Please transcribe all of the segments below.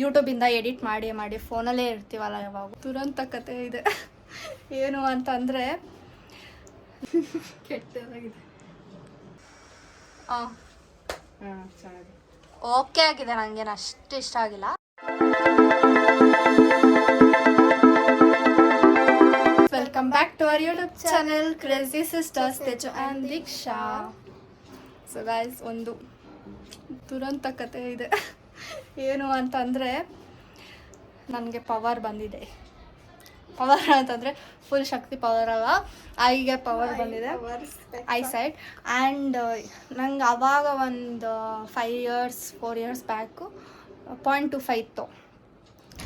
ಯೂಟ್ಯೂಬಿಂದ edit ಮಾಡಿ ಮಾಡಿ ಫೋನಲ್ಲೇ ಇರ್ತೀವಲ್ಲ ಯಾವಾಗ ತುರಂತ ಕತೆ ಇದೆ. ಏನು ಅಂತಂದರೆ ಕೆಟ್ಟದಾಗಿದೆ. ಓಕೆ ಆಗಿದೆ ನನಗೇನು ಅಷ್ಟು ಇಷ್ಟ ಆಗಿಲ್ಲ. Welcome back to our YouTube channel crazy sisters Teju and Deeksha so guys ಒಂದು ತುರಂತ ಕತೆ ಇದೆ. ಏನು ಅಂತಂದರೆ ನನಗೆ ಪವರ್ ಬಂದಿದೆ. ಪವರ್ ಅಂತಂದರೆ ಫುಲ್ ಶಕ್ತಿ ಪವರ್ ಅಲ್ಲ. ಐಗೆ ಪವರ್ ಬಂದಿದೆ. ಐ ಸೈಡ್ ಆ್ಯಂಡ್ ನಂಗೆ ಅವಾಗ ಒಂದು five years four years back point two five ಇತ್ತು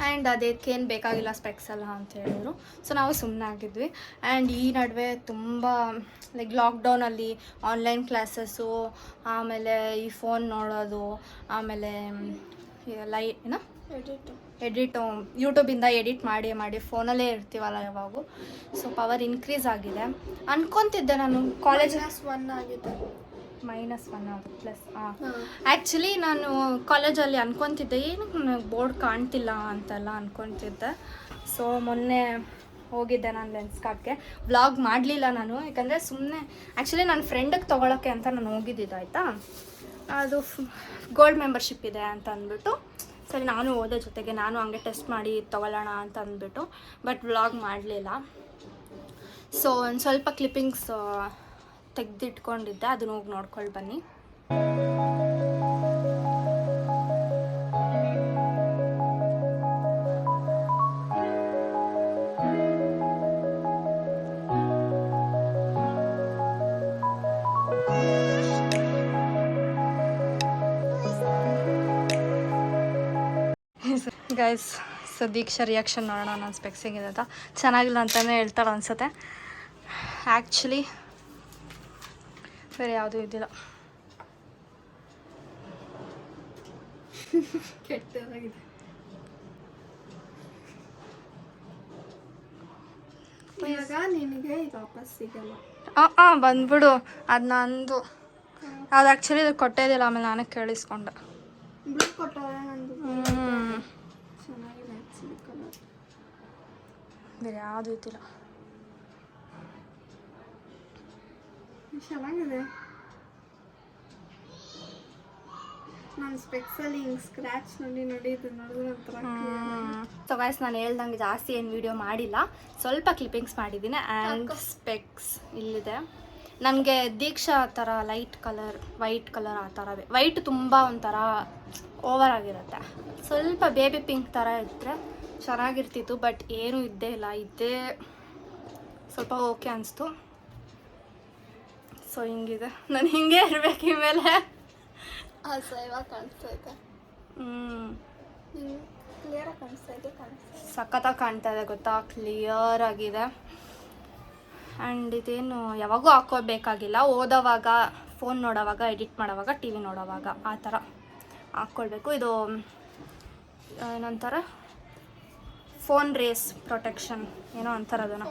ಆ್ಯಂಡ್ ಅದಕ್ಕೇನು ಬೇಕಾಗಿಲ್ಲ ಸ್ಪೆಕ್ಸ್ ಎಲ್ಲ ಅಂತ ಹೇಳಿದ್ರು. ಸೊ ನಾವು ಸುಮ್ಮನೆ ಆಗಿದ್ವಿ. ಆ್ಯಂಡ್ ಈ ನಡುವೆ ತುಂಬ ಲೈಕ್ ಲಾಕ್ಡೌನಲ್ಲಿ ಆನ್ಲೈನ್ ಕ್ಲಾಸಸ್ಸು ಆಮೇಲೆ ಈ ಫೋನ್ ನೋಡೋದು ಆಮೇಲೆ ಲೈ ಏನೋ? ಎಡಿಟು ಯೂಟ್ಯೂಬಿಂದ ಎಡಿಟ್ ಮಾಡಿ ಮಾಡಿ ಫೋನಲ್ಲೇ ಇರ್ತೀವಲ್ಲ ಯಾವಾಗೂ. ಸೊ ಪವರ್ ಇನ್ಕ್ರೀಸ್ ಆಗಿದೆ. ಅನ್ಕೊಂತಿದ್ದೆ ನಾನು ಕಾಲೇಜ್ ಒನ್ ಆಗಿದೆ. ಮೈನಸ್ ಒನ್ ಪ್ಲಸ್ ಹಾಂ. ಆ್ಯಕ್ಚುಲಿ ನಾನು ಕಾಲೇಜಲ್ಲಿ ಅನ್ಕೊತಿದ್ದೆ ಏನಕ್ಕೆ ನನಗೆ ಬೋರ್ಡ್ ಕಾಣ್ತಿಲ್ಲ ಅಂತೆಲ್ಲ ಅನ್ಕೊತಿದ್ದೆ. ಸೊ ಮೊನ್ನೆ ಹೋಗಿದ್ದೆ ನಾನು ಲೆನ್ಸ್ ಕಾರ್ಟ್ಗೆ ವ್ಲಾಗ್ ಮಾಡಲಿಲ್ಲ ನಾನು ಯಾಕಂದರೆ ಸುಮ್ಮನೆ ಆ್ಯಕ್ಚುಲಿ ನನ್ನ ಫ್ರೆಂಡಿಗೆ ತೊಗೊಳಕ್ಕೆ ಅಂತ ನಾನು ಹೋಗಿದ್ದಿದ್ದು ಆಯಿತಾ? ಅದು ಗೋಲ್ಡ್ ಮೆಂಬರ್ಶಿಪ್ ಇದೆ ಅಂತ ಅಂದ್ಬಿಟ್ಟು ಸರಿ ನಾನು ಓದೋ ಜೊತೆಗೆ ನಾನು ಹಂಗೆ ಟೆಸ್ಟ್ ಮಾಡಿ ತೊಗೊಳ್ಳೋಣ ಅಂತ ಅಂದ್ಬಿಟ್ಟು ಬಟ್ ವ್ಲಾಗ್ ಮಾಡಲಿಲ್ಲ. ಸೊ ಒಂದು ಸ್ವಲ್ಪ ಕ್ಲಿಪ್ಪಿಂಗ್ಸ್ ತೆಗೆದಿಟ್ಕೊಂಡಿದ್ದೆ, ಅದನ್ನ ಹೋಗಿ ನೋಡ್ಕೊಂಡು ಬನ್ನಿ. ಗೈಸ್ ಸೊ ದೀಕ್ಷಾ ರಿಯಾಕ್ಷನ್ ನೋಡೋಣ ಸ್ಪೆಕ್ಸಿಂಗ್ ಇದೆ ಅಂತ ಚೆನ್ನಾಗಿಲ್ಲ ಅಂತಲೇ ಹೇಳ್ತಾಳೆ ಅನ್ಸುತ್ತೆ. ಆ್ಯಕ್ಚುಲಿ ಬೇರೆ ಯಾವುದೂ ಇದ್ದಿಲ್ಲ. ಕೆಟ್ಟದಾಗಿದೆ. ಇವಾಗ ನಿನಗೆ ಇದು ವಾಪಸ್ ಸಿಗಲ್ಲ. ಹಾಂ ಹಾಂ ಬಂದ್ಬಿಡು. ಅದು ನಂದು. ಅದು ಆ್ಯಕ್ಚುಲಿ ಇದು ಕೊಟ್ಟಿದ್ದಿಲ್ಲ ಆಮೇಲೆ ನಾನೇ ಕೇಳಿಸ್ಕೊಂಡೆ. ಕೊಟ್ಟವ್ರೆ ನಂದು ಬೇರೆ ಯಾವುದೂ ಇದ್ದಿಲ್ಲ. ಚೆನ್ನಾಗಿದೆ ನಾನು ಸ್ಪೆಕ್ಸಲ್ಲಿ ಹಿಂಗೆ ಸ್ಕ್ರ್ಯಾಚ್ ನೋಡಿ ನೋಡಿ ಇದು ನೋಡಿದ್ರೆ ಸೊ ಗೈಸ್ ನಾನು ಹೇಳ್ದಂಗೆ ಜಾಸ್ತಿ ಏನು ವಿಡಿಯೋ ಮಾಡಿಲ್ಲ. ಸ್ವಲ್ಪ ಕ್ಲಿಪ್ಪಿಂಗ್ಸ್ ಮಾಡಿದ್ದೀನಿ ಆ್ಯಂಡ್ ಸ್ಪೆಕ್ಸ್ ಇಲ್ಲಿದೆ. ನನಗೆ ದೀಕ್ಷಾ ಆ ಥರ ಲೈಟ್ ಕಲರ್ ವೈಟ್ ಕಲರ್ ಆ ಥರ ವೈಟ್ ತುಂಬ ಒಂಥರ ಓವರ್ ಆಗಿರುತ್ತೆ. ಸ್ವಲ್ಪ ಬೇಬಿ ಪಿಂಕ್ ಥರ ಇದ್ದರೆ ಚೆನ್ನಾಗಿರ್ತಿತ್ತು ಬಟ್ ಏನೂ ಇದ್ದೇ ಇಲ್ಲ. ಇದ್ದೇ ಸ್ವಲ್ಪ ಓಕೆ ಅನಿಸ್ತು. ಸೊ ಹಿಂಗಿದೆ. ನಾನು ಹಿಂಗೆ ಇರಬೇಕು ಈ ಮೇಲೆ ಕಾಣಿಸ್ತಾ ಇದೆ. ಹ್ಞೂ ಕ್ಲಿಯರಾಗಿ ಕಾಣಿಸ್ತಾ ಇದೆ ಕಾಣಿಸ್ತಾ ಇದೆ. ಸಖತ್ತಾಗಿ ಕಾಣ್ತಾ ಇದೆ ಗೊತ್ತಾ? ಕ್ಲಿಯರ್ ಆಗಿದೆ. ಆ್ಯಂಡ್ ಇದೇನು ಯಾವಾಗೂ ಹಾಕೋಬೇಕಾಗಿಲ್ಲ ಓದೋವಾಗ ಫೋನ್ ನೋಡೋವಾಗ ಎಡಿಟ್ ಮಾಡೋವಾಗ ಟಿ ವಿ ನೋಡೋವಾಗ ಆ ಥರ ಹಾಕ್ಕೊಳ್ಬೇಕು ಇದು ಏನಂತಾರೆ? ಫೋನ್ ರೇಸ್ ಪ್ರೊಟೆಕ್ಷನ್ ಏನೋ ಅಂತಾರೆ ಅದನ್ನು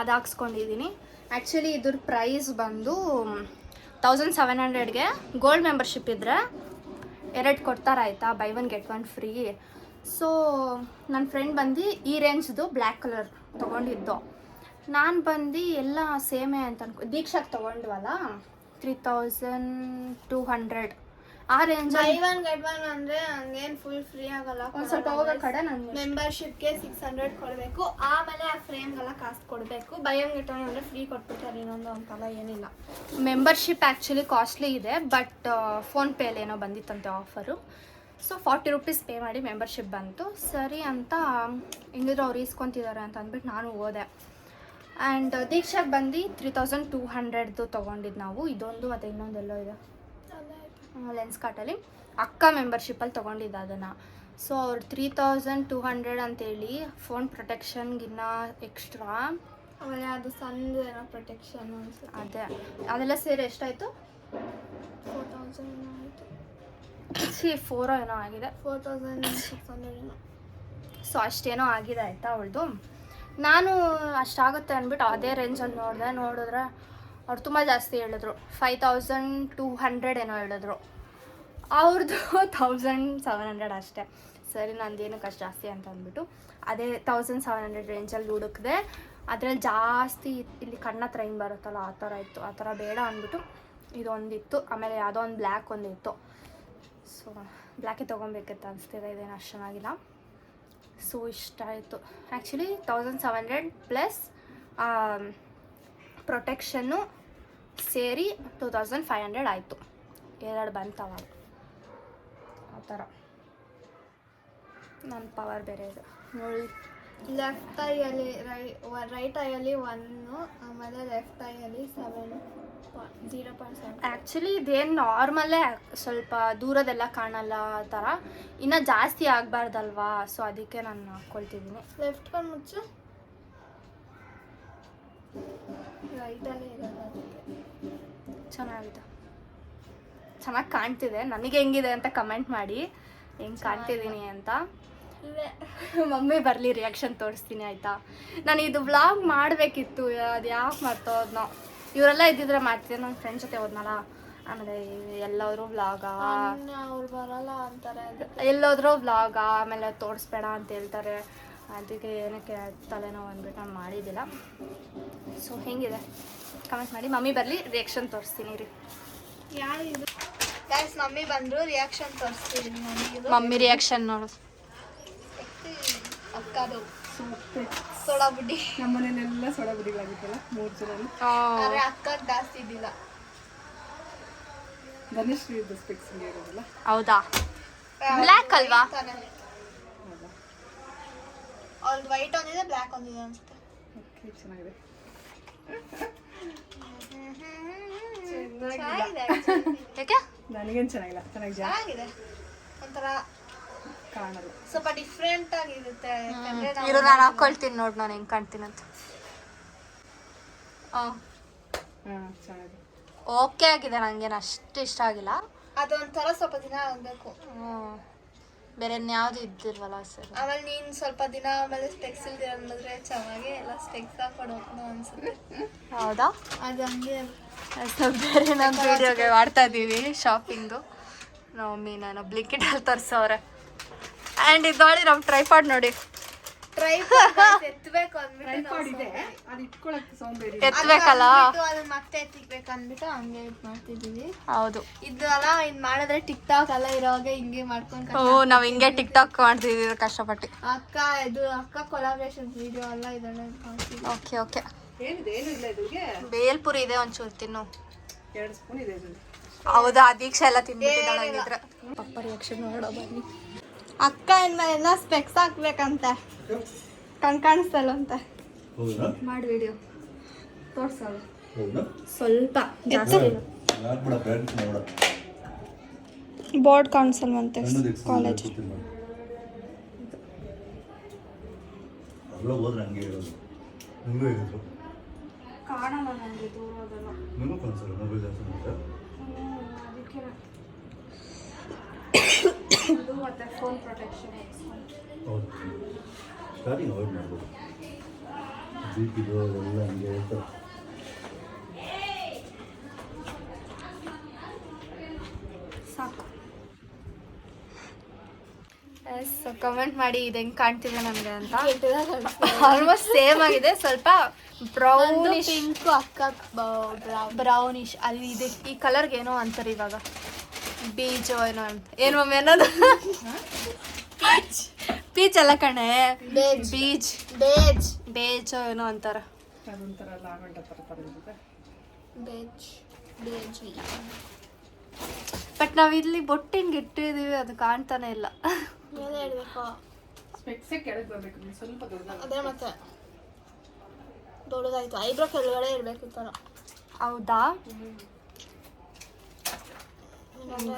ಅದು ಹಾಕ್ಸ್ಕೊಂಡಿದ್ದೀನಿ. ಆ್ಯಕ್ಚುಲಿ ಇದ್ರ ಪ್ರೈಸ್ ಬಂದು ತೌಸಂಡ್ ಸೆವೆನ್ ಹಂಡ್ರೆಡ್ಗೆ ಗೋಲ್ಡ್ ಮೆಂಬರ್ಶಿಪ್ ಇದ್ದರೆ ಎರಡು ಕೊಡ್ತಾರೆ ಆಯಿತಾ? Buy one get one free so ನನ್ನ ಫ್ರೆಂಡ್ ಬಂದು ಈ ರೇಂಜ್ದು ಬ್ಲ್ಯಾಕ್ ಕಲರ್ ತೊಗೊಂಡಿದ್ದು. ನಾನು ಬಂದು ಎಲ್ಲ ಸೇಮೇ ಅಂತ ಅನ್ಕೊ ದೀಕ್ಷಾಗೆ ತೊಗೊಂಡ್ವಲ್ಲ? ತ್ರೀ ತೌಸಂಡ್ ಟೂ ಹಂಡ್ರೆಡ್ ಆ ಬೈ ರೇಂಜಲ್ಲಿ ಒನ್ ಗೆಟ್ ಒನ್ ಅಂದ್ರೆ ಹಂಗೇನ್ ಫುಲ್ ಫ್ರೀ ಆಗಲ್ಲ. ಒಂದ್ ಸ್ವಲ್ಪ ಹೋಗೋ ಕಡೆ ನನಗೆ ಮೆಂಬರ್ಶಿಪ್ಗೆ ಸಿಕ್ಸ್ ಹಂಡ್ರೆಡ್ ಕೊಡಬೇಕು. ಆಮೇಲೆ ಆ ಫ್ರೇಮ್ಗೆಲ್ಲ ಕಾಸು ಕೊಡಬೇಕು. ಬೈ ಒನ್ ಗೆಟ್ ಒನ್ ಅಂದ್ರೆ ಫ್ರೀ ಕೊಟ್ಬಿಡ್ತಾರೆ ಇನ್ನೊಂದು ಅಂತಲ್ಲ ಏನಿಲ್ಲ. ಮೆಂಬರ್ಶಿಪ್ ಆ್ಯಕ್ಚುಲಿ ಕಾಸ್ಟ್ಲಿ ಇದೆ ಬಟ್ ಫೋನ್ಪೇಲಿ ಏನೋ ಬಂದಿತ್ತಂತೆ offer so forty rupees pay ಮಾಡಿ ಮೆಂಬರ್ಶಿಪ್ ಬಂತು. ಸರಿ ಅಂತ ಹೆಂಗಿದ್ರು ಅವ್ರು ಇಸ್ಕೊತಿದ್ದಾರೆ ಅಂತ ಅಂದ್ಬಿಟ್ಟು ನಾನು ಹೋದೆ. ಆ್ಯಂಡ್ ದೀಕ್ಷಾಗೆ ಬಂದು ತ್ರೀ ತೌಸಂಡ್ ಟೂ ಹಂಡ್ರೆಡ್ದು ತೊಗೊಂಡಿದ್ದು ನಾವು. ಇದೊಂದು ಮತ್ತು ಇನ್ನೊಂದೆಲ್ಲೋ ಇದೆ. ಲೆನ್ಸ್ ಕಾರ್ಟಲ್ಲಿ ಅಕ್ಕ ಮೆಂಬರ್ಶಿಪ್ಪಲ್ಲಿ ತೊಗೊಂಡಿದ್ದ ಅದನ್ನು. ಸೊ ಅವ್ರು ತ್ರೀ ತೌಸಂಡ್ ಟೂ ಹಂಡ್ರೆಡ್ ಅಂತೇಳಿ ಫೋನ್ ಪ್ರೊಟೆಕ್ಷನ್ಗಿನ್ನ ಎಕ್ಸ್ಟ್ರಾ ಆಮೇಲೆ ಅದು ಸಣ್ಣದು ಏನೋ ಪ್ರೊಟೆಕ್ಷನ್ ಅದೇ. ಅದೆಲ್ಲ ಸೇರಿ ಎಷ್ಟಾಯಿತು? ಫೋರ್ ತೌಸಂಡ್ ಆಯಿತು. ಸಿ ಫೋರೋ ಏನೋ ಆಗಿದೆ. ಫೋರ್ ತೌಸಂಡ್ ಸಿಕ್ಸ್ ಹಂಡ್ರೆಡ್ ಏನೋ. ಸೊ ಅಷ್ಟೇನೋ ಆಗಿದೆ ಆಯಿತಾ ಅವಳದು? ನಾನು ಅಷ್ಟಾಗುತ್ತೆ ಅಂದ್ಬಿಟ್ಟು ಅದೇ ರೇಂಜಲ್ಲಿ ನೋಡಿದೆ ನೋಡಿದ್ರೆ ಅವ್ರು ತುಂಬ ಜಾಸ್ತಿ ಹೇಳಿದ್ರು. ಫೈವ್ ತೌಸಂಡ್ ಟೂ ಹಂಡ್ರೆಡ್ ಏನೋ ಹೇಳಿದ್ರು. ಅವ್ರದ್ದು ತೌಸಂಡ್ ಸೆವೆನ್ ಹಂಡ್ರೆಡ್ ಅಷ್ಟೇ. ಸರಿ ನಂದೇನಕ್ಕೆ ಅಷ್ಟು ಜಾಸ್ತಿ ಅಂತ ಅಂದ್ಬಿಟ್ಟು, ಅದೇ ತೌಸಂಡ್ ಸೆವೆನ್ ಹಂಡ್ರೆಡ್ ರೇಂಜಲ್ಲಿ ಹುಡುಕಿದೆ, ಅದರಲ್ಲಿ ಜಾಸ್ತಿ ಇಲ್ಲಿ ಕಣ್ಣ ಹತ್ರ ಹಿಂಗೆ ಬರುತ್ತಲ್ಲ, ಆ ಥರ ಇತ್ತು, ಆ ಥರ ಬೇಡ ಅಂದ್ಬಿಟ್ಟು ಇದೊಂದಿತ್ತು. ಆಮೇಲೆ ಯಾವುದೋ ಒಂದು ಬ್ಲ್ಯಾಕ್ ಒಂದಿತ್ತು. ಸೊ ಬ್ಲ್ಯಾಕೇ ತೊಗೊಬೇಕಿತ್ತು ಅನಿಸ್ತಿದೆ, ಇದೇನು ಅಷ್ಟು ಚೆನ್ನಾಗಿಲ್ಲ. ಸೊ ಇಷ್ಟ ಆಯಿತು. Actually thousand seven hundred plus ಪ್ರೊಟೆಕ್ಷನ್ನು ಸೇರಿ ಟೂ ತೌಸಂಡ್ ಫೈವ್ ಹಂಡ್ರೆಡ್ ಆಯಿತು. ಎರಡು ಬಂತವ. ಆ ಥರ. ನನ್ನ ಪವರ್ ಬೇರೆ ಇದೆ. ನೋಡಿ. ಲೆಫ್ಟ್ ಐಯಲ್ಲಿ ರೈ ರೈಟ್ ಐಯಲ್ಲಿ ಒನ್ನು ಆಮೇಲೆ left ಐಯಲ್ಲಿ seven zero point seven actually ಇದೇನು ನಾರ್ಮಲ್ಲೇ ಸ್ವಲ್ಪ ದೂರದೆಲ್ಲ ಕಾಣಲ್ಲ ಆ ಥರ. ಇನ್ನು ಜಾಸ್ತಿ ಆಗಬಾರ್ದಲ್ವಾ? ಸೊ ಅದಕ್ಕೆ ನಾನು ಹಾಕ್ಕೊಳ್ತಿದ್ದೀನಿ ಲೆಫ್ಟ್ ಕಣ್ಣು ಮುಚ್ಚು. ರೈಟಲ್ಲೇ ಇರೋದು ಅದಕ್ಕೆ. ಚೆನ್ನಾಗಿದೆ. ಚೆನ್ನಾಗಿ ಕಾಣ್ತಿದೆ. ನನಗೆ ಹೆಂಗಿದೆ ಅಂತ ಕಮೆಂಟ್ ಮಾಡಿ. ಹೆಂಗ್ ಕಾಣ್ತಿದ್ದೀನಿ ಅಂತ. ಮಮ್ಮಿ ಬರಲಿ ರಿಯಾಕ್ಷನ್ ತೋರಿಸ್ತೀನಿ ಆಯಿತಾ? ನಾನು ಇದು ವ್ಲಾಗ್ ಮಾಡಬೇಕಿತ್ತು. ಅದು ಯಾಕೆ ಮರ್ತೋದ್ನೋ ಇವರೆಲ್ಲ ಇದ್ದಿದ್ರೆ ಮಾಡ್ತೀನಿ ನನ್ನ ಫ್ರೆಂಡ್ ಜೊತೆ ಹೋದ್ನಲ್ಲ. ಆಮೇಲೆ ಎಲ್ಲೋದ್ರು ವ್ಲಾಗಾ ಬರಲ್ಲ ಅಂತಾರೆ. ಎಲ್ಲೋದ್ರೂ ವ್ಲಾಗ ಆಮೇಲೆ ತೋರಿಸ್ಬೇಡ ಅಂತ ಹೇಳ್ತಾರೆ. ಅದಕ್ಕೆ ಏನಕ್ಕೆ ತಲೆನೋವು ಅಂದ್ಬಿಟ್ಟು ನಾನು ಮಾಡಿದ್ದಿಲ್ಲ. ಸೊ ಹೆಂಗಿದೆ? ಕಮೆಂಟ್ ಮಾಡಿ. ಮಮ್ಮಿ ಬರಲಿ ರಿಯಾಕ್ಷನ್ ತೋರಿಸ್ತೀನಿ ರೀ. ಯಾರಿದು ಗೈಸ್ ಮಮ್ಮಿ ಬಂದರು ರಿಯಾಕ್ಷನ್ ತೋರಿಸ್ತೀನಿ ಮಮ್ಮಿದು ಮಮ್ಮಿ ರಿಯಾಕ್ಷನ್ ನೋಡು. ಅಕ್ಕದು. ಸೋಡಾ ಬುಡ್ಡಿ ನಮ್ಮನೇಲೆಲ್ಲ ಸೊಡ ಬುಡಿಗಳಾಗಿತ್ತಲ್ಲ ಮೂರು ಜನ. ಆದ್ರೆ ಅಕ್ಕ ಜಾಸ್ತಿ ಇದ್ದಿಲ್ಲ. ಗಣೇಶ್ ಇದ್ದು ಸ್ಪೆಕ್ಸ್ ಇರೋದಲ್ಲ? ಹೌದಾ? ಬ್ಲ್ಯಾಕ್ ಅಲ್ವಾ? ಅವ್ರದ್ದು ವೈಟ್ ಒಂದಿದೆ ಬ್ಲ್ಯಾಕ್ ಒಂದಿದೆ ಅನ್ಸುತ್ತೆ. ಓಕೆ ಚೆನ್ನಾಗಿದೆ. ಯಾಕೆ? ನನಗೇನು ಚೆನ್ನಾಗಿಲ್ಲ. ಚೆನ್ನಾಗಿ ಜಾಸ್ತಿ ಚೆನ್ನಾಗಿದೆ. ಒಂಥರ ಕಾಣಲ್ಲ. ಸ್ವಲ್ಪ ಡಿಫ್ರೆಂಟ್ ಆಗಿರುತ್ತೆ. ಇರು ನಾನು ಹಾಕೊಳ್ತೀನಿ ನೋಡಿ ನಾನು ಹೆಂಗೆ ಕಾಣ್ತೀನಂತ ಹಾಂ ಹಾಂ ಚೆನ್ನಾಗಿದೆ. ಓಕೆ ಆಗಿದೆ ನನಗೇನು ಅಷ್ಟು ಇಷ್ಟ ಆಗಿಲ್ಲ. ಅದೊಂಥರ ಸ್ವಲ್ಪ ದಿನ ಆಗಬೇಕು. ಹ್ಮ್. ಬೇರೆ ಯಾವ್ದು ಇದ್ದಿಲ್ವಲ್ಲ ಸರ್? ಆಮೇಲೆ ನೀನ್ ಸ್ವಲ್ಪ ದಿನ ಆಮೇಲೆ ಸ್ಪೆಕ್ಸ್ ಇಲ್ದಿರ ಅಂದ್ರೆ ಚೆನ್ನಾಗಿ ಎಲ್ಲ ಸ್ಪೆಕ್ಸ್ ಅನ್ಸುತ್ತೆ. ಹೌದಾ? ಅದು ಹಂಗೆ. ಸ್ವಲ್ಪ ಬೇರೆ ನಮ್ಮ ವಿಡಿಯೋಗೆ ಮಾಡ್ತಾ ಇದ್ದೀವಿ ಶಾಪಿಂಗು ಮೀನ ನಾನು ಬ್ಲಿಂಕಿಟಲ್ಲಿ ತರಿಸೋರೆ ಆ್ಯಂಡ್ ಇದು ನೋಡಿ ನಮ್ಮ ಟ್ರೈಪಾಡ್ ನೋಡಿ. ಟ್ರೈ ಎತ್ತಬೇಕು ಅಂದ್ಬಿಟ್ಟು ಇದೆ ಅದು ಇಟ್ಕೊಳಕ್ಕೆ ಸೋಂಬೇರಿ ಎತ್ತಬೇಕಲ್ಲ ಅದು ಮತ್ತೆ ಎತ್ತಿಕ್ಬೇಕು ಅಂದ್ಬಿಟ್ಟು ಹಂಗೆ ಇದ್ ಮಾಡ್ತಿದೀವಿ. ಹೌದು. ಇದು ಅಲ್ಲ ಇದ್ ಮಾಡಿದ್ರೆ ಟಿಕ್ ಟಾಕ್ ಎಲ್ಲ ಇರೋವಾಗ ಹಿಂಗೆ ಮಾಡ್ಕೊಂಡು ಓ ನಾವು ಹಿಂಗೆ ಟಿಕ್ ಟಾಕ್ ಮಾಡ್ತಿದ್ದೀವಿ ಕಷ್ಟಪಟ್ಟು. ಅಕ್ಕ ಇದು ಅಕ್ಕ ಕೊಲಾಬ್ರೇಷನ್ ವಿಡಿಯೋ ಎಲ್ಲ ಇದನ್ನ ಓಕೆ ಓಕೆ. ಏನಿದೆ ಬೇಲ್ಪುರಿ ಇದೆ ಒಂಚೂರು ತಿನ್ನು. ಎರಡು ಸ್ಪೂನ್ ಇದೆ ಹೌದಾ ದೀಕ್ಷಾ ಎಲ್ಲ ತಿಂದ್ಬಿಟ್ಟಿದ್ದಾಳೆ ಹಂಗಿದ್ರೆ. ಪಪ್ಪ ರಿಯಾಕ್ಷನ್ ನೋಡೋ ಬನ್ನಿ. ಅಕ್ಕ ಎಲ್ಲ ಸ್ಪೆಕ್ಸ್ ಹಾಕ್ಬೇಕಂತೆ. ಕಣ್ ಕಾಣಿಸ್ತಲ್ಲಂತೆ ಹೌದಾ? ಮಾಡಿ ವಿಡಿಯೋ ತೋರ್ಸಲ್ಲ ಸ್ವಲ್ಪ ಬೋರ್ಡ್ ಕಾಣಿಸಲ್ವಂತೆ ಕಾಲೇಜ್ ಕಾಣಲ್ಲ ನನಗೆ ಕಾಣಿಸಲ್ಲ ಮೊಬೈಲ್ ಜಾಸ್ತಿ ನೋಡಿದ್ರೆ ಅದು ಮತ್ತೆ ಫೋನ್ ಪ್ರೊಟೆಕ್ಷನ್ ಹೌದು ಸ್ಟಾರ್ಟಿಂಗ್ ಅವಾಯ್ಡ್ ಮಾಡ್ಬೋದು ಬಿ ಪಿ ಎಲ್ಲ ಹಂಗೆ ಹೇಳ್ತಾರೆ ಸಾಕು. ಎಸ್ ಕಮೆಂಟ್ ಮಾಡಿ ಇದು ಹೆಂಗ್ ಕಾಣ್ತಿದೆ ನನಗೆ ಅಂತ ಆಲ್ಮೋಸ್ಟ್ ಸೇಮ್ ಆಗಿದೆ ಸ್ವಲ್ಪ ಬ್ರೌನಿಶ್ ಪಿಂಕು ಅಕ್ಕ ಬ್ರೌನಿಶ್ ಅಲ್ಲಿ ಇದೆ ಈ ಕಲರ್ಗೆ ಏನೋ ಅಂತಾರೆ ಇವಾಗ. ಬೀಜು ಏನೋ ಅಂತ. ಏನು ಮಮ್ಮಿ ಅನ್ನೋದು? ಪೀಚ್. ಅಲ್ಲ ಕಣೆ. ಬೇಜ್. ಬೀಜ್. ಬೇಜ್. ಏನೋ ಅಂತಾರ. ಬಟ್ ನಾವು ಇಲ್ಲಿ ಬೊಟ್ಟು ಹಿಂಗೆ ಇಟ್ಟಿದ್ದೀವಿ ಅದು ಕಾಣ್ತಾನೆ ಇಲ್ಲ. ಅದೇ ಮತ್ತೆ. ದೊಡ್ಡದಾಯ್ತು. ಐಬ್ರೋ ಕೆಳಗಡೆ ಇರ್ಬೇಕು ಈ ಥರ ಹೌದಾ. ಹಿಂಗೆ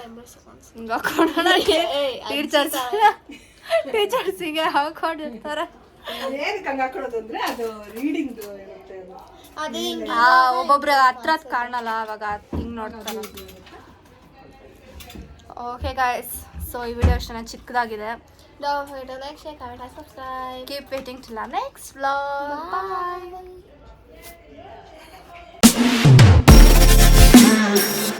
ಟೀಚರ್ಸ್. ಟೀಚರ್ಸಿಗೆ ಹಾಕೊಂಡಿರ್ತಾರೆ. ಏನಕ್ಕೆ ಹಂಗೆ ಹಾಕೊಳ್ಳೋದು ಅದು ರೀಡಿಂಗ್ದು ಇರುತ್ತೆ ಅದು. ಒಬ್ಬೊಬ್ರು ಹತ್ರ ಕಾಣಲ್ಲ ಅವಾಗ ಹಿಂಗ್ ನೋಡ್ತಾರ. ಓಕೆ ಗಾಯ್ಸ್ ಸೊ ಈ ವಿಡಿಯೋ ಅಷ್ಟೇ ಚಿಕ್ಕದಾಗಿದೆ. Don't forget to like, share, comment, and subscribe. Keep waiting till next vlog bye Bye.